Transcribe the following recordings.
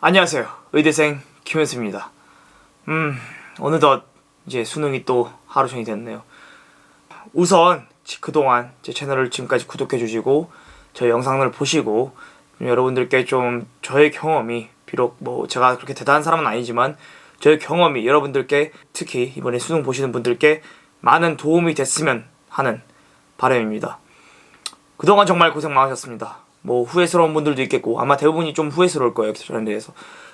안녕하세요. 의대생 김현수입니다. 음, 어느덧 이제 수능이 또 하루 종일 됐네요. 우선 지- 그동안 제 채널을 지금까지 구독해 주시고 저희 영상을 보시고 좀 여러분들께 좀 저의 경험이 비록 뭐 제가 그렇게 대단한 사람은 아니지만 저의 경험이 여러분들께 특히 이번에 수능 보시는 분들께 많은 도움이 됐으면 하는 바람입니다. 그동안 정말 고생 많으셨습니다. 뭐 후회스러운 분들도 있겠고 아마 대부분이 좀 후회스러울 거예요. 저에 대해서.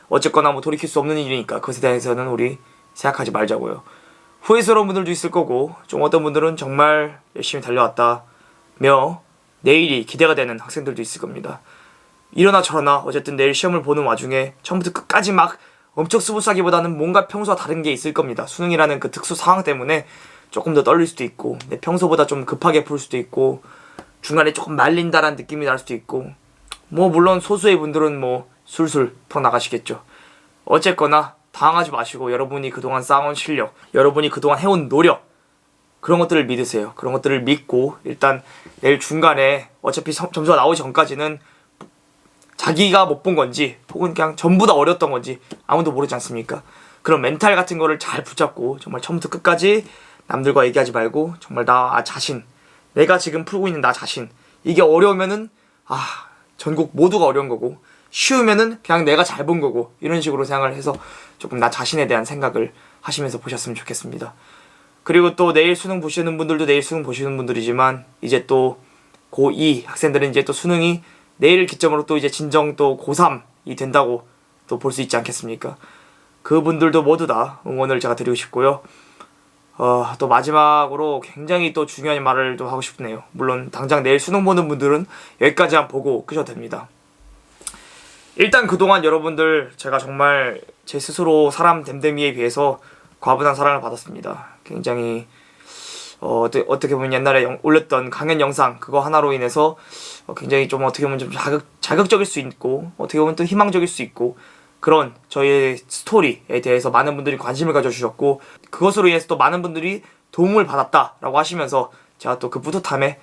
어쨌거나 뭐 돌이킬 수 없는 일이니까 그것에 대해서는 우리 생각하지 말자고요. 후회스러운 분들도 있을 거고 좀 어떤 분들은 정말 열심히 달려왔다며 내일이 기대가 되는 학생들도 있을 겁니다. 이러나 저러나 어쨌든 내일 시험을 보는 와중에 처음부터 끝까지 막 엄청 스무스하기보다는 뭔가 평소와 다른 게 있을 겁니다. 수능이라는 그 특수 상황 때문에 조금 더 떨릴 수도 있고 내 평소보다 좀 급하게 풀 수도 있고 중간에 조금 말린다라는 느낌이 날 수도 있고 뭐 물론 소수의 분들은 뭐 술술 풀어 나가시겠죠. 어쨌거나 당하지 마시고 여러분이 그동안 쌓아온 실력, 여러분이 그동안 해온 노력 그런 것들을 믿으세요. 그런 것들을 믿고 일단 내일 중간에 어차피 점- 점수가 나오기 전까지는 자기가 못 본 건지 혹은 그냥 전부 다 어렸던 건지 아무도 모르지 않습니까? 그런 멘탈 같은 거를 잘 붙잡고 정말 처음부터 끝까지 남들과 얘기하지 말고 정말 나 자신 내가 지금 풀고 있는 나 자신 이게 어려우면은 아 전국 모두가 어려운 거고 쉬우면은 그냥 내가 잘 본 거고 이런 식으로 생각을 해서 조금 나 자신에 대한 생각을 하시면서 보셨으면 좋겠습니다. 그리고 또 내일 수능 보시는 분들도 내일 수능 보시는 분들이지만 이제 또 고2 학생들은 이제 또 수능이 내일 기점으로 또 이제 진정 또 고3이 된다고 또 볼 수 있지 않겠습니까? 그분들도 모두 다 응원을 제가 드리고 싶고요. 어, 또 마지막으로 굉장히 또 중요한 말을 또 하고 싶네요. 물론 당장 내일 수능 보는 분들은 여기까지만 보고 끄셔도 됩니다. 일단 그동안 여러분들 제가 정말 제 스스로 사람 댐댐이에 비해서 과분한 사랑을 받았습니다. 굉장히 어, 어떻게, 보면 옛날에 영- 올렸던 강연 영상 그거 하나로 인해서 어, 굉장히 좀 어떻게 보면 좀 자극, 자극적일 수 있고 어떻게 보면 또 희망적일 수 있고 그런 저희의 스토리에 대해서 많은 분들이 관심을 가져주셨고 그것으로 인해서 또 많은 분들이 도움을 받았다라고 하시면서 제가 또 그 뿌듯함에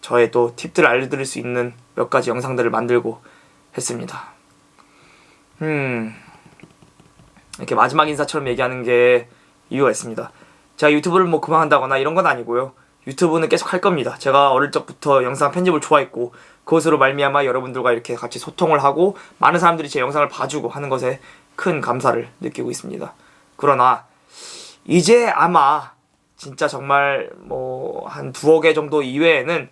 저의 또 팁들을 알려드릴 수 있는 몇 가지 영상들을 만들고 했습니다. 음 이렇게 마지막 인사처럼 얘기하는 게 이유가 있습니다. 제가 유튜브를 뭐 그만한다거나 이런 건 아니고요. 유튜브는 계속 할 겁니다. 제가 어릴 적부터 영상 편집을 좋아했고 그것으로 말미암아 여러분들과 이렇게 같이 소통을 하고 많은 사람들이 제 영상을 봐주고 하는 것에 큰 감사를 느끼고 있습니다. 그러나 이제 아마 진짜 정말 뭐 한 두어 개 정도 이외에는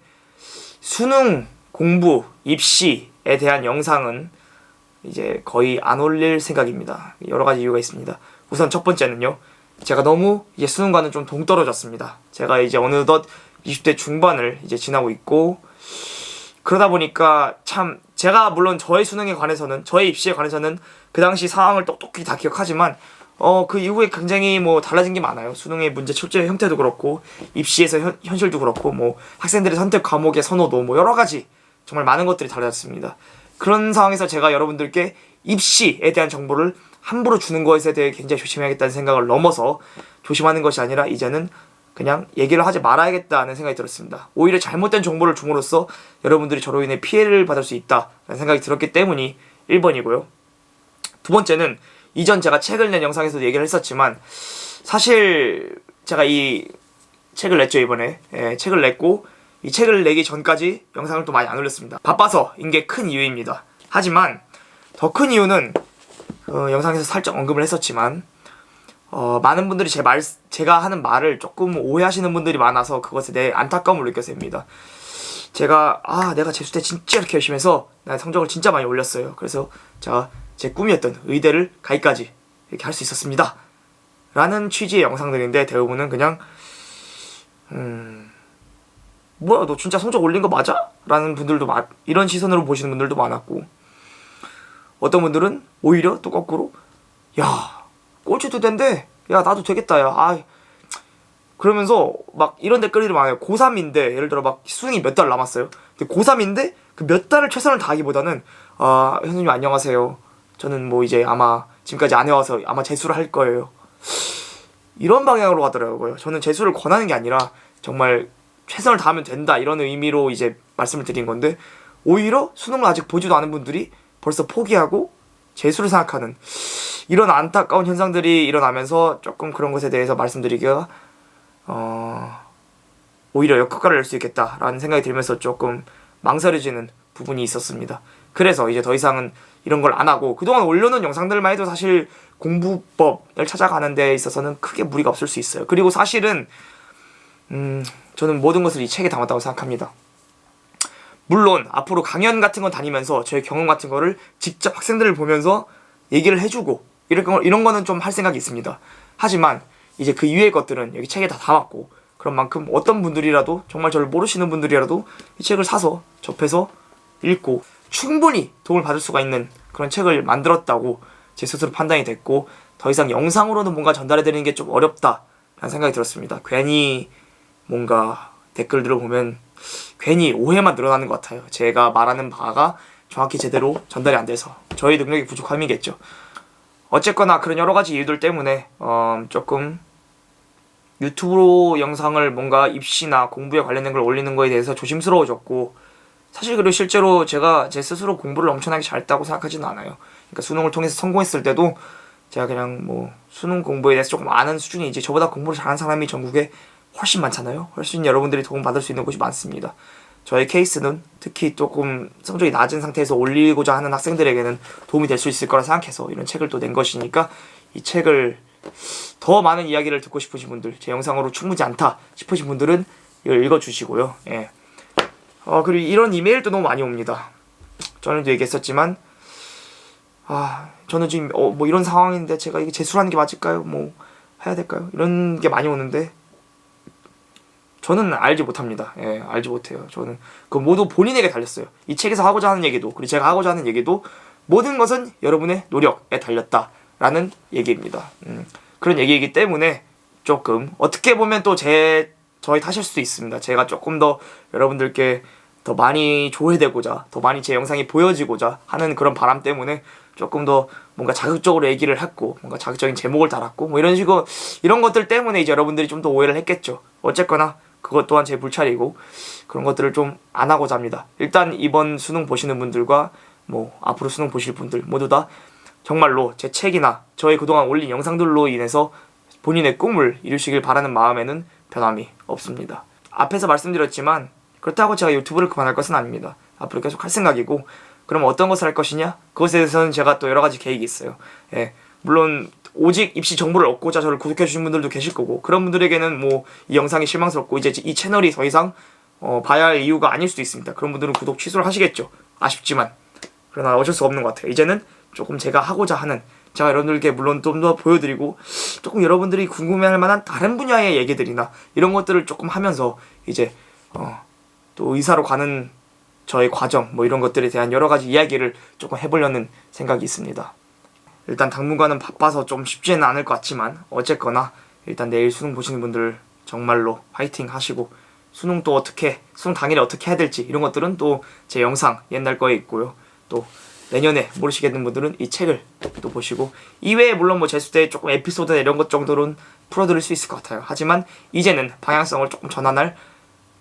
수능 공부 입시에 대한 영상은 이제 거의 안 올릴 생각입니다. 여러 가지 이유가 있습니다. 우선 첫 번째는요. 제가 너무 이제 수능과는 좀 동떨어졌습니다. 제가 이제 어느덧 20대 중반을 이제 지나고 있고 그러다 보니까 참 제가 물론 저의 수능에 관해서는 저의 입시에 관해서는 그 당시 상황을 똑똑히 다 기억하지만 어 그 이후에 굉장히 뭐 달라진 게 많아요. 수능의 문제 출제 형태도 그렇고 입시에서 현, 현실도 그렇고 뭐 학생들의 선택 과목의 선호도 뭐 여러 가지 정말 많은 것들이 달라졌습니다. 그런 상황에서 제가 여러분들께 입시에 대한 정보를 함부로 주는 것에 대해 굉장히 조심해야겠다는 생각을 넘어서 조심하는 것이 아니라 이제는 그냥 얘기를 하지 말아야겠다는 생각이 들었습니다. 오히려 잘못된 정보를 줌으로써 여러분들이 저로 인해 피해를 받을 수 있다는 생각이 들었기 때문이 1번이고요. 두 번째는 이전 제가 책을 낸 영상에서도 얘기를 했었지만 사실 제가 이 책을 냈죠 이번에 예, 책을 냈고 이 책을 내기 전까지 영상을 또 많이 안 올렸습니다. 바빠서인 게 큰 이유입니다. 하지만 더 큰 이유는 어, 영상에서 살짝 언급을 했었지만 어, 많은 분들이 제 말, 제가 하는 말을 조금 오해하시는 분들이 많아서 그것에 대해 안타까움을 느꼈습니다. 제가 아 내가 재수 때 진짜 이렇게 열심히 해서 나 성적을 진짜 많이 올렸어요. 그래서 제가 제 꿈이었던 의대를 가기까지 이렇게 할 수 있었습니다. 라는 취지의 영상들인데 대부분은 그냥 음 뭐야 너 진짜 성적 올린 거 맞아? 라는 분들도 많 이런 시선으로 보시는 분들도 많았고 어떤 분들은 오히려 또 거꾸로 야 꼴찌도 된대 야 나도 되겠다 야 아 그러면서 막 이런 댓글들이 많아요. 고3인데 예를 들어 막 수능이 몇 달 남았어요? 근데 고3인데 그 몇 달을 최선을 다하기보다는 아 현수님 안녕하세요. 저는 뭐 이제 아마 지금까지 안 해와서 아마 재수를 할 거예요. 이런 방향으로 가더라고요. 저는 재수를 권하는 게 아니라 정말 최선을 다하면 된다 이런 의미로 이제 말씀을 드린 건데 오히려 수능을 아직 보지도 않은 분들이 벌써 포기하고 재수를 생각하는 이런 안타까운 현상들이 일어나면서 조금 그런 것에 대해서 말씀드리기가 어 오히려 역효과를 낼 수 있겠다라는 생각이 들면서 조금 망설여지는 부분이 있었습니다. 그래서 이제 더 이상은 이런 걸 안 하고 그동안 올려놓은 영상들만 해도 사실 공부법을 찾아가는 데 있어서는 크게 무리가 없을 수 있어요. 그리고 사실은 음 저는 모든 것을 이 책에 담았다고 생각합니다. 물론 앞으로 강연 같은 거 다니면서 저의 경험 같은 거를 직접 학생들을 보면서 얘기를 해주고 이런 거 이런 거는 좀 할 생각이 있습니다. 하지만 이제 그 이외의 것들은 여기 책에 다 담았고 그런 만큼 어떤 분들이라도 정말 저를 모르시는 분들이라도 이 책을 사서 접해서 읽고 충분히 도움을 받을 수가 있는 그런 책을 만들었다고 제 스스로 판단이 됐고 더 이상 영상으로는 뭔가 전달해 드리는 게 좀 어렵다라는 생각이 들었습니다. 괜히 뭔가 댓글들을 보면 괜히 오해만 늘어나는 것 같아요. 제가 말하는 바가 정확히 제대로 전달이 안 돼서 저희 능력이 부족함이겠죠. 어쨌거나 그런 여러 가지 이유들 때문에 어, 조금 유튜브로 영상을 뭔가 입시나 공부에 관련된 걸 올리는 거에 대해서 조심스러워졌고 사실 그리고 실제로 제가 제 스스로 공부를 엄청나게 잘했다고 생각하지는 않아요. 그러니까 수능을 통해서 성공했을 때도 제가 그냥 뭐 수능 공부에 대해서 조금 아는 수준이 이제 저보다 공부를 잘하는 사람이 전국에 훨씬 많잖아요. 훨씬 여러분들이 도움 받을 수 있는 곳이 많습니다. 저의 케이스는 특히 조금 성적이 낮은 상태에서 올리고자 하는 학생들에게는 도움이 될 수 있을 거라 생각해서 이런 책을 또 낸 것이니까 이 책을 더 많은 이야기를 듣고 싶으신 분들, 제 영상으로 충분치 않다 싶으신 분들은 이걸 읽어주시고요. 예. 어, 그리고 이런 이메일도 너무 많이 옵니다. 전에도 얘기했었지만, 아, 저는 지금 어, 뭐 이런 상황인데 제가 이게 재수하는 게 맞을까요? 뭐 해야 될까요? 이런 게 많이 오는데 저는 알지 못합니다. 예, 알지 못해요. 저는 그 모두 본인에게 달렸어요. 이 책에서 하고자 하는 얘기도 그리고 제가 하고자 하는 얘기도 모든 것은 여러분의 노력에 달렸다라는 얘기입니다. 음, 그런 얘기이기 때문에 조금 어떻게 보면 또 제 저희 탓일 수도 있습니다. 제가 조금 더 여러분들께 더 많이 조회되고자 더 많이 제 영상이 보여지고자 하는 그런 바람 때문에 조금 더 뭔가 자극적으로 얘기를 했고 뭔가 자극적인 제목을 달았고 뭐 이런 식으로 이런 것들 때문에 이제 여러분들이 좀 더 오해를 했겠죠. 어쨌거나 그것 또한 제 불찰이고 그런 것들을 좀 안 하고자 합니다. 일단 이번 수능 보시는 분들과 뭐 앞으로 수능 보실 분들 모두 다 정말로 제 책이나 저희 그동안 올린 영상들로 인해서 본인의 꿈을 이루시길 바라는 마음에는 변함이 없습니다. 앞에서 말씀드렸지만 그렇다고 제가 유튜브를 그만할 것은 아닙니다. 앞으로 계속 할 생각이고 그럼 어떤 것을 할 것이냐? 그것에 대해서는 제가 또 여러 가지 계획이 있어요. 예. 물론 오직 입시 정보를 얻고자 저를 구독해 주신 분들도 계실 거고 그런 분들에게는 뭐 이 영상이 실망스럽고 이제 이 채널이 더 이상 어, 봐야 할 이유가 아닐 수도 있습니다. 그런 분들은 구독 취소를 하시겠죠. 아쉽지만 그러나 어쩔 수 없는 것 같아요. 이제는 조금 제가 하고자 하는 제가 여러분들께 물론 좀 더 보여드리고 조금 여러분들이 궁금해할 만한 다른 분야의 얘기들이나 이런 것들을 조금 하면서 이제 어, 또 의사로 가는 저의 과정 뭐 이런 것들에 대한 여러 가지 이야기를 조금 해보려는 생각이 있습니다. 일단 당분간은 바빠서 좀 쉽지는 않을 것 같지만 어쨌거나 일단 내일 수능 보시는 분들 정말로 화이팅 하시고 수능 또 어떻게 수능 당일에 어떻게 해야 될지 이런 것들은 또 제 영상 옛날 거에 있고요. 또 내년에 모르시겠는 분들은 이 책을 또 보시고 이외에 물론 뭐 재수 때 조금 에피소드나 이런 것 정도는 풀어드릴 수 있을 것 같아요. 하지만 이제는 방향성을 조금 전환할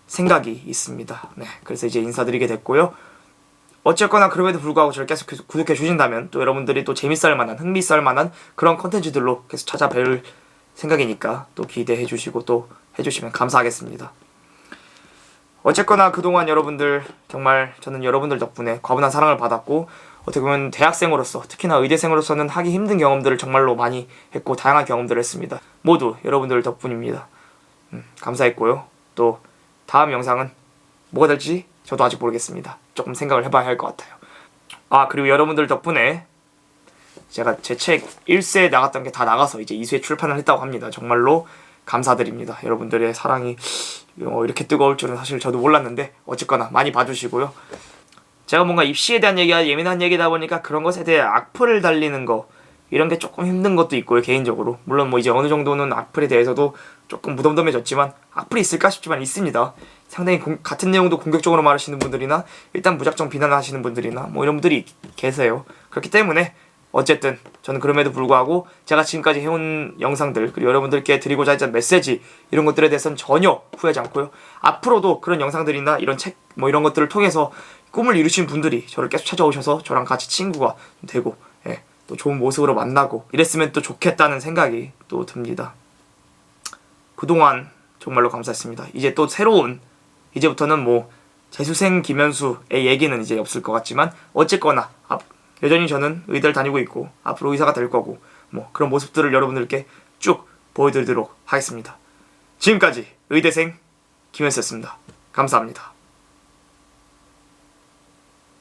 생각이 있습니다. 네, 그래서 이제 인사드리게 됐고요. 어쨌거나 그럼에도 불구하고 저를 계속 구독해 주신다면 또 여러분들이 또 재밌을 만한 흥미있을 만한 그런 컨텐츠들로 계속 찾아뵐 생각이니까 또 기대해 주시고 또 해주시면 감사하겠습니다. 어쨌거나 그동안 여러분들 정말 저는 여러분들 덕분에 과분한 사랑을 받았고 어떻게 보면 대학생으로서 특히나 의대생으로서는 하기 힘든 경험들을 정말로 많이 했고 다양한 경험들을 했습니다. 모두 여러분들 덕분입니다. 음, 감사했고요. 또 다음 영상은 뭐가 될지 저도 아직 모르겠습니다. 조금 생각을 해봐야 할 것 같아요. 아 그리고 여러분들 덕분에 제가 제 책 1쇄 나갔던 게 다 나가서 이제 2쇄 출판을 했다고 합니다. 정말로 감사드립니다. 여러분들의 사랑이 어, 이렇게 뜨거울 줄은 사실 저도 몰랐는데 어쨌거나 많이 봐주시고요. 제가 뭔가 입시에 대한 얘기가 예민한 얘기다 보니까 그런 것에 대해 악플을 달리는 거 이런 게 조금 힘든 것도 있고요 개인적으로. 물론 뭐 이제 어느 정도는 악플에 대해서도 조금 무덤덤해졌지만 악플이 있을까 싶지만 있습니다. 상당히 공, 같은 내용도 공격적으로 말하시는 분들이나 일단 무작정 비난하시는 분들이나 뭐 이런 분들이 계세요. 그렇기 때문에 어쨌든 저는 그럼에도 불구하고 제가 지금까지 해온 영상들 그리고 여러분들께 드리고자 했던 메시지 이런 것들에 대해서는 전혀 후회하지 않고요. 앞으로도 그런 영상들이나 이런 책 뭐 이런 것들을 통해서 꿈을 이루신 분들이 저를 계속 찾아오셔서 저랑 같이 친구가 되고 예, 또 좋은 모습으로 만나고 이랬으면 또 좋겠다는 생각이 또 듭니다. 그동안 정말로 감사했습니다. 이제 또 새로운 이제부터는 뭐 재수생 김현수의 얘기는 이제 없을 것 같지만 어쨌거나 앞- 여전히 저는 의대를 다니고 있고 앞으로 의사가 될 거고 뭐 그런 모습들을 여러분들께 쭉 보여드리도록 하겠습니다. 지금까지 의대생 김현수였습니다. 감사합니다.